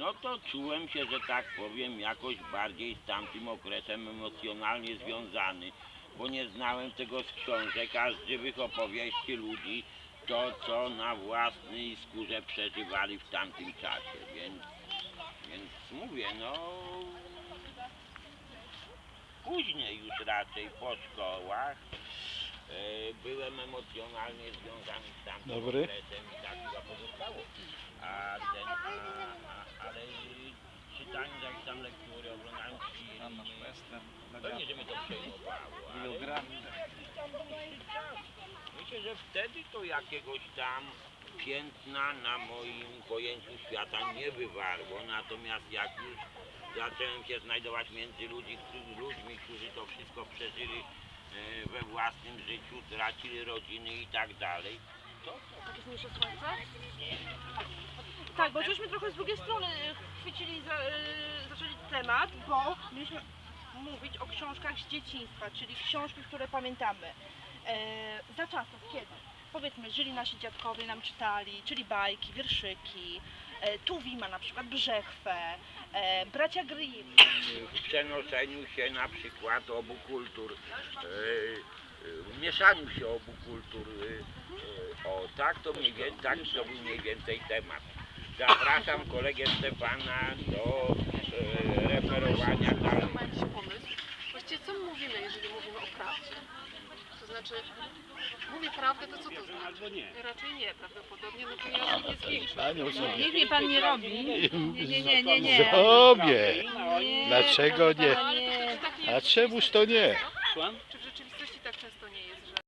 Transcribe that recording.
no to czułem się, że tak powiem, jakoś bardziej z tamtym okresem emocjonalnie związany, bo nie znałem tego z książek, a z żywych opowieści ludzi, to co na własnej skórze przeżywali w tamtym czasie, więc, więc mówię, no później już raczej po szkołach e, byłem emocjonalnie związany z tamtym Dobry. okresem i tak chyba pozostało. A ten, a, a, ale czytając jakieś tam lektury, oglądając filmy, Western, to nie, że mnie to przejmowało. Myślę, że wtedy to jakiegoś tam piętna na moim pojęciu świata nie wywarło, natomiast jak już zacząłem się znajdować między ludzi, którzy, ludźmi, którzy to wszystko przeżyli e, we własnym życiu, tracili rodziny i tak dalej, mniejsze słońce? Tak, bo żeśmy trochę z drugiej strony chwycili, za, y, zaczęli temat, bo mieliśmy mówić o książkach z dzieciństwa, czyli książki, które pamiętamy. E, za czasów kiedy? Powiedzmy, żyli nasi dziadkowie, nam czytali, czyli bajki, wierszyki, e, Tuwima na przykład, Brzechwę, e, bracia Grimm. w przenoszeniu się na przykład obu kultur, e, e, mieszaniu się obu kultur. e, e, tak to mniej więcej, tak to był mniej więcej temat. Zapraszam kolegę Stefana do e, referowania dalej. Ma jakiś pomysł? Właściwie co my mówimy, jeżeli mówimy o prawdzie? To znaczy, mówię prawdę, to co to znaczy? Albo nie. Raczej nie, prawdopodobnie, no to ja nie zwiększam. Panią sobie. Niech mnie pan nie robi. Nie, nie, nie, nie. Zrobię. Nie, Dlaczego nie? No, ale to tak nie A czemuż to nie? Słucham? Czy w rzeczywistości